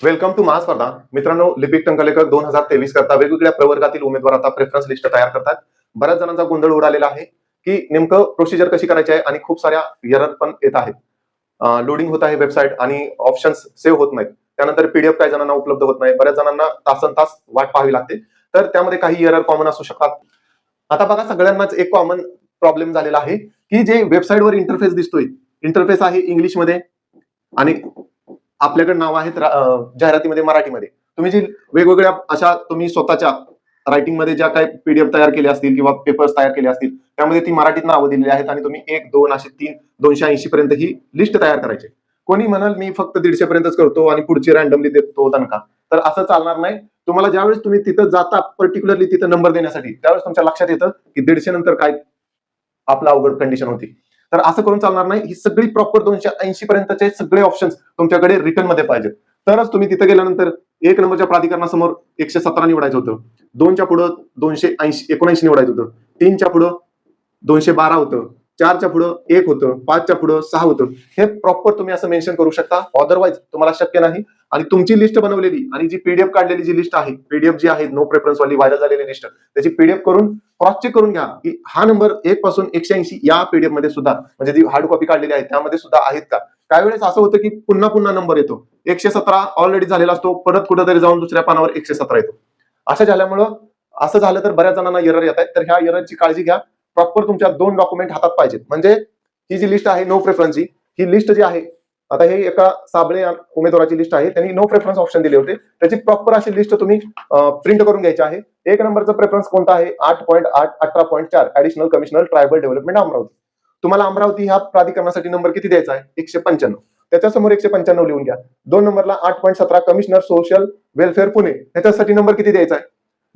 Welcome to महास्पर्धा मित्रांनो लिपिक टंकलेखक दोन हजार तेवीस करता वेगवेगळ्या प्रवर्गातील उमेदवार आता प्रेफरन्स लिस्ट तयार करतात. बऱ्याच जणांचा गोंधळ उडालेला आहे की नेमकं प्रोसिजर कशी करायची आहे आणि खूप साऱ्या एरर पण येत आहेत. लोडिंग होत आहे वेबसाईट आणि ऑप्शन्स सेव्ह होत नाहीत. त्यानंतर पीडीएफ काही जणांना उपलब्ध होत नाही. बऱ्याच जणांना तासन तास वाट पाहावी लागते. तर त्यामध्ये काही एरर कॉमन असू शकतात. आता बघा सगळ्यांनाच एक कॉमन प्रॉब्लेम झालेला आहे की जे वेबसाईटवर इंटरफेस दिसतोय. इंटरफेस आहे इंग्लिशमध्ये आणि आपल्याकडे नाव आहेत जाहिरातीमध्ये मराठीमध्ये. तुम्ही जी वेगवेगळ्या अशा तुम्ही स्वतःच्या रायटिंगमध्ये ज्या काही पीडीएफ तयार केले असतील किंवा पेपर्स तयार केले असतील त्यामध्ये ती मराठीत नावं दिलेली आहेत आणि तुम्ही एक दोन असे तीन दोनशे ऐंशी पर्यंत ही लिस्ट तयार करायची कोणी म्हणाल मी फक्त दीडशे पर्यंतच करतो आणि पुढची रॅन्डमली देतो तनखा. तर असं चालणार नाही. तुम्हाला ज्यावेळेस तुम्ही तिथं जाता पर्टिक्युलरली तिथं नंबर देण्यासाठी त्यावेळेस तुमच्या लक्षात येतं की दीडशे नंतर काय आपला अवघड कंडिशन होती. तर असं करून चालणार नाही. ही सगळी प्रॉपर दोनशे ऐंशी पर्यंतचे सगळे ऑप्शन्स तुमच्याकडे रिटर्नमध्ये पाहिजेत. तरच तुम्ही तिथे गेल्यानंतर एक नंबरच्या प्राधिकरणासमोर एकशे सतरा निवडायचं होतं. दोनच्या पुढं दोनशे ऐंशी एकोणऐंशी निवडायचं होतं. तीनच्या पुढं दोनशे बारा होतं. चारच्या पुढं एक होतं. पाचच्या पुढं सहा होतं. हे प्रॉपर तुम्ही असं मेन्शन करू शकता. अदरवाईज तुम्हाला शक्य नाही. आणि तुमची लिस्ट बनवलेली आणि जी पीडीएफ काढलेली जी लिस्ट आहे पीडीएफ जी आहे नो प्रेफरन्स वाली व्हायरल झालेली लिस्ट त्याची पीडीएफ करून क्रॉस चेक करून घ्या. की हा नंबर एक पासून एकशे ऐंशी या पीडीएफमध्ये सुद्धा म्हणजे जी हार्ड कॉपी काढलेली आहे त्यामध्ये सुद्धा आहेत का? काही वेळेस असं होतं की पुन्हा पुन्हा नंबर येतो. एकशे सतरा ऑलरेडी झालेला असतो परत कुठेतरी जाऊन दुसऱ्या पानावर एकशे सतरा येतो. असं झाल्यामुळं असं झालं तर बऱ्याच जणांना एरर येत आहेत. तर ह्या एररची काळजी घ्या. प्रॉपर तुमच्या दोन डॉक्युमेंट हातात पाहिजेत. म्हणजे ही जी लिस्ट आहे नो प्रेफरन्सची ही लिस्ट जी आहे आता हे एका साबळे या उमेदवाराची लिस्ट आहे. त्यांनी नो प्रेफरन्स ऑप्शन दिले होते. त्याची प्रॉपर अशी लिस्ट तुम्ही प्रिंट करून घ्यायची आहे. एक नंबरचा प्रेफरन्स कोणता आहे? आठ पॉईंट आठ अठरा पॉईंट चार additional commissioner tribal development Amravati. तुम्हाला अमरावती ह्या प्राधिकरणासाठी नंबर किती द्यायचा आहे? एकशे पंच्याण्णव. त्याच्यासमोर एकशे पंच्याण्णव लिहून घ्या. दोन नंबरला आठ पॉईंट सतरा कमिशनर सोशल वेलफेअर पुणे. ह्याच्यासाठी नंबर किती द्यायचा आहे?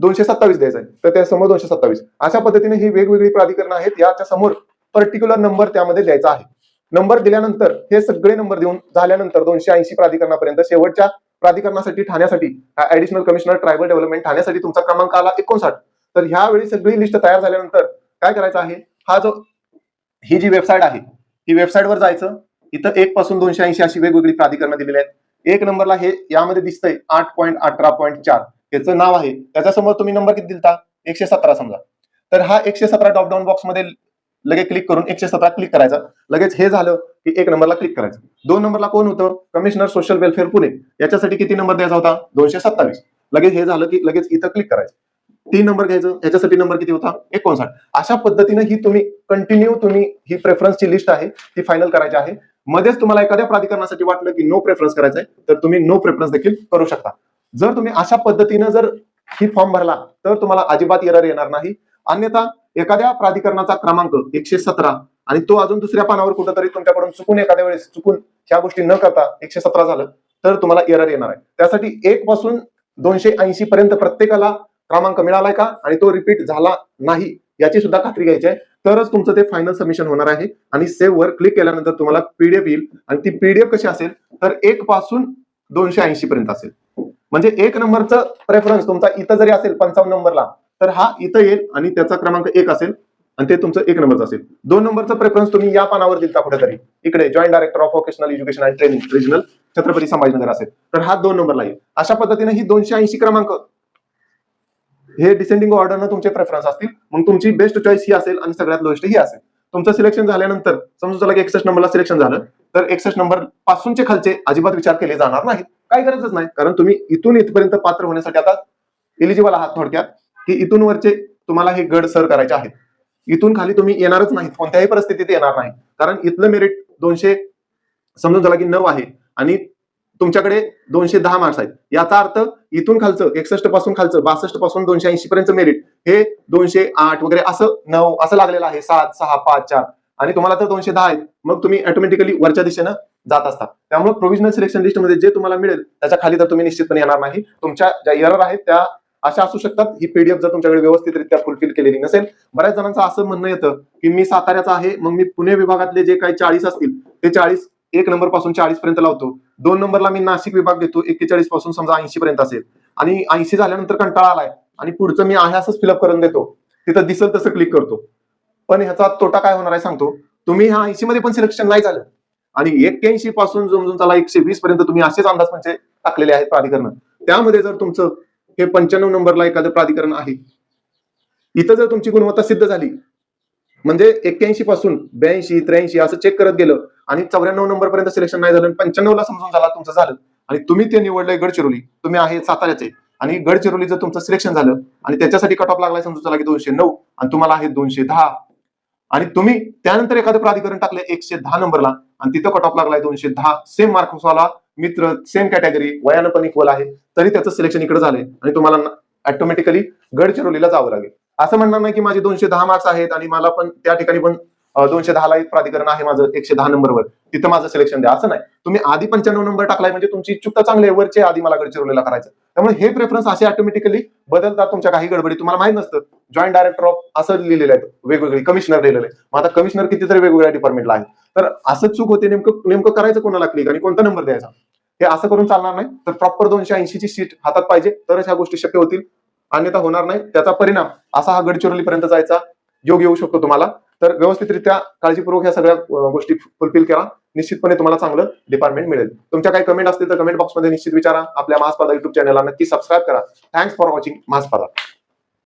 दोनशे सत्तावीस द्यायचा आहे. तर त्यासमोर दोनशे सत्तावीस. अशा पद्धतीने ही वेगवेगळी प्राधिकरण आहेत. याच्या समोर पर्टिक्युलर नंबर त्यामध्ये द्यायचा आहे. नंबर दिल्यानंतर हे सगळे नंबर देऊन झाल्यानंतर दोनशे ऐंशी प्राधिकरणापर्यंत शेवटच्या प्राधिकरणासाठी ठाण्यासाठी ऍडिशनल कमिशनर ट्रायबल डेव्हलपमेंट ठाण्यासाठी तुमचा क्रमांक आला एकोणसाठ. तर ह्यावेळी सगळी लिस्ट तयार झाल्यानंतर काय करायचं आहे? हा जो ही जी वेबसाईट आहे ही वेबसाईटवर जायचं. इथं एक पासून दोनशे ऐंशी अशी वेगवेगळी प्राधिकरणं दिलेली आहेत. एक नंबरला हे यामध्ये दिसतंय आठ पॉईंट अठरा पॉईंट चार. त्याचं नाव आहे. त्याच्यासमोर तुम्ही नंबर किती दिलता? एकशे सतरा समजा. तर हा एकशे सतरा ड्रॉपडाऊन डाऊन बॉक्समध्ये लगेच क्लिक करून एकशे सतरा क्लिक करायचा. लगेच हे झालं की एक नंबरला क्लिक करायचं. दोन नंबरला कोण होतं? Commissioner social welfare Pune. याच्यासाठी किती नंबर द्यायचा होता? दोनशे सत्तावीस. लगेच हे झालं की लगेच इथं क्लिक करायचं. तीन नंबर घ्यायचं. याच्यासाठी नंबर किती होता? एकोणसाठ. अशा पद्धतीने ही तुम्ही कंटिन्यू तुम्ही ही प्रेफरन्सची लिस्ट आहे ती फायनल करायची आहे. मध्येच तुम्हाला एखाद्या प्राधिकरणासाठी वाटलं की नो प्रेफरन्स करायचं आहे तर तुम्ही नो प्रेफरन्स देखील करू शकता. जर तुम्ही अशा पद्धतीनं जर ही फॉर्म भरला तर तुम्हाला अजिबात एरर येणार नाही. अन्यथा एखाद्या प्राधिकरणाचा क्रमांक एकशे सतरा आणि तो अजून दुसऱ्या पानावर कुठंतरी तुमच्याकडून चुकून एखाद्या वेळेस चुकून ह्या गोष्टी न करता एकशे सतरा झालं तर तुम्हाला एरर येणार आहे. त्यासाठी एक पासून दोनशे ऐंशी पर्यंत प्रत्येकाला क्रमांक मिळालाय का? आणि तो रिपीट झाला नाही याची सुद्धा खात्री घ्यायची आहे. तरच तुमचं ते फायनल सबमिशन होणार आहे. आणि सेव्ह वर क्लिक केल्यानंतर तुम्हाला पीडीएफ येईल. आणि ती पीडीएफ कशी असेल? तर एक पासून दोनशे ऐंशी पर्यंत असेल. म्हणजे एक नंबरचं प्रेफरन्स तुमचा इथं जरी असेल पंचावन्न नंबरला तर हा इथं येईल आणि त्याचा क्रमांक एक असेल आणि ते तुमचं एक नंबरचं असेल. दोन नंबरचा प्रेफरन्स तुम्ही या पानावर दिलता कुठेतरी. इकडे joint director of vocational education and training regional Chhatrapati Sambhajinagar असेल. तर हा दोन नंबरला येईल. अशा पद्धतीने ही दोनशे ऐंशी क्रमांक. हे डिसेंडिंग ऑर्डरनं तुमचे प्रेफरन्स असतील. मग तुमची बेस्ट चॉईस ही असेल आणि सगळ्यात लोएस्ट ही असेल. तुमचं सिलेक्शन झाल्यानंतर समजा चला की एकसष्ट नंबरला सिलेक्शन झालं. तर एकसष्ट नंबर पासूनचे खालचे अजिबात विचार केले जाणार नाहीत. काही गरजच नाही. कारण तुम्ही इथून इथपर्यंत पात्र होण्यासाठी आता एलिजिबल आहात थोडक्यात. की इथून वरचे तुम्हाला हे गड सर करायचे आहेत. इथून खाली तुम्ही येणारच नाहीत. कोणत्याही परिस्थितीत येणार नाही. कारण इथलं मेरिट दोनशे समजून झाला की नऊ आहे. आणि तुमच्याकडे दोनशे दहा मार्क्स आहेत. याचा अर्थ इथून खालचं एकसष्टपासून खालचं बासष्टपासून दोनशे ऐंशी पर्यंत मेरिट हे दोनशे आठ वगैरे असं नऊ असं लागलेलं आहे. सात सहा पाच चार. आणि तुम्हाला तर दोनशे दहा आहेत. मग तुम्ही ऑटोमॅटिकली वरच्या दिशेनं जात असता. त्यामुळे प्रोव्हिजनल सिलेक्शन लिस्टमध्ये जे तुम्हाला मिळेल त्याच्याखाली तर तुम्ही निश्चितपणे येणार नाही. तुमच्या ज्या इयर आहेत त्या अशा असू शकतात. ही पीडीएफ जर तुमच्याकडे व्यवस्थितरित्या फुलफिल केलेली नसेल बऱ्याच जणांचं असं म्हणणं येतं की मी साताऱ्याचा आहे मग मी पुणे विभागातले जे काही चाळीस असतील ते चाळीस एक नंबरपासून चाळीस पर्यंत लावतो. दोन नंबरला मी नाशिक विभाग घेतो एक्केचाळीसपासून समजा ऐंशी पर्यंत असेल. आणि ऐंशी झाल्यानंतर कंटाळा आलाय. आणि पुढचं मी आहे असंच फिलअप करून देतो. तिथं दिसत तसं क्लिक करतो. पण ह्याचा तोटा काय होणार आहे सांगतो. तुम्ही ह्या ऐंशी मध्ये पण सिलेक्शन नाही झालं. आणि एक्क्याऐंशी पासून जमजून चला एकशे वीस पर्यंत तुम्ही असेच अंदाज म्हणजे टाकलेले आहेत प्राधिकरण. त्यामध्ये जर तुमचं हे पंच्याण्णव नंबरला एखादं प्राधिकरण आहे. इथं जर तुमची गुणवत्ता सिद्ध झाली म्हणजे एक्क्याऐंशी पासून ब्याऐंशी त्र्याऐंशी असं चेक करत गेलं आणि चौऱ्याण्णव नंबर पर्यंत सिलेक्शन नाही झालं पंच्याण्णव ला समजून झाला तुमचं झालं. आणि तुम्ही ते निवडलंय गडचिरोली तुम्ही आहे साताऱ्याचे. आणि गडचिरोलीचं तुमचं सिलेक्शन झालं आणि त्याच्यासाठी कट ऑफ लागलाय समजून झाला की दोनशे नऊ आणि तुम्हाला आहे दोनशे दहा. आणि तुम्ही त्यानंतर एखादं प्राधिकरण टाकलं एकशे दहा नंबरला आणि तिथं कट ऑफ लागलाय दोनशे दहा. सेम मार्क्सवाला मित्र सेम कॅटेगरी वयानं पण इक्वल आहे. तरी त्याचं सिलेक्शन इकडे झालंय आणि तुम्हाला ऑटोमॅटिकली गडचिरोलीला जावं लागेल. असं म्हणणार नाही की माझे दोनशे दहा मार्क्स आहेत आणि मला पण त्या ठिकाणी पण दोनशे दहाला एक प्राधिकरण आहे माझं एकशे दहा नंबरवर. तिथं माझं सिलेक्शन द्या. असं नाही. तुम्ही आधी पंच्याण्णव नंबर टाकलाय म्हणजे तुमची इच्छुकता चांगली आहे. वरचे आधी मला गडचिरोलीला करायचं. त्यामुळे हे प्रेफरन्स असे ऑटोमॅटिकली बदलतात तुमच्या काही गडबडी. तुम्हाला माहीत नसतं. जॉईंट डायरेक्टर ऑफ असं लिहिलेलं आहे. वेगवेगळे कमिशनर लिहिलेलं आहे. मग आता कमिशनर कितीतरी वेगवेगळ्या डिपार्टमेंटला आहे तर असं चूक होते नेमकं नेमकं करायचं कोणाला क्लिक आणि कोणता नंबर द्यायचा? हे असं करून चालणार नाही. तर प्रॉपर दोनशे ऐंशीची सीट हातात पाहिजे. तरच ह्या गोष्टी शक्य होतील. अन्यथा होणार नाही. त्याचा परिणाम असा हा गडचिरोली पर्यंत जायचा. योग येऊ शकतो तुम्हाला. तर व्यवस्थितरित्या काळजीपूर्वक ह्या सगळ्या गोष्टी फुलफिल करा. निश्चितपणे तुम्हाला चांगलं डिपार्टमेंट मिळेल. तुमच्या काही कमेंट असतील तर कमेंट बॉक्समध्ये निश्चित विचारा. आपल्या मासपादा युट्यूब चॅनलला नक्की सबस्क्राईब करा. Thanks for watching मासपादा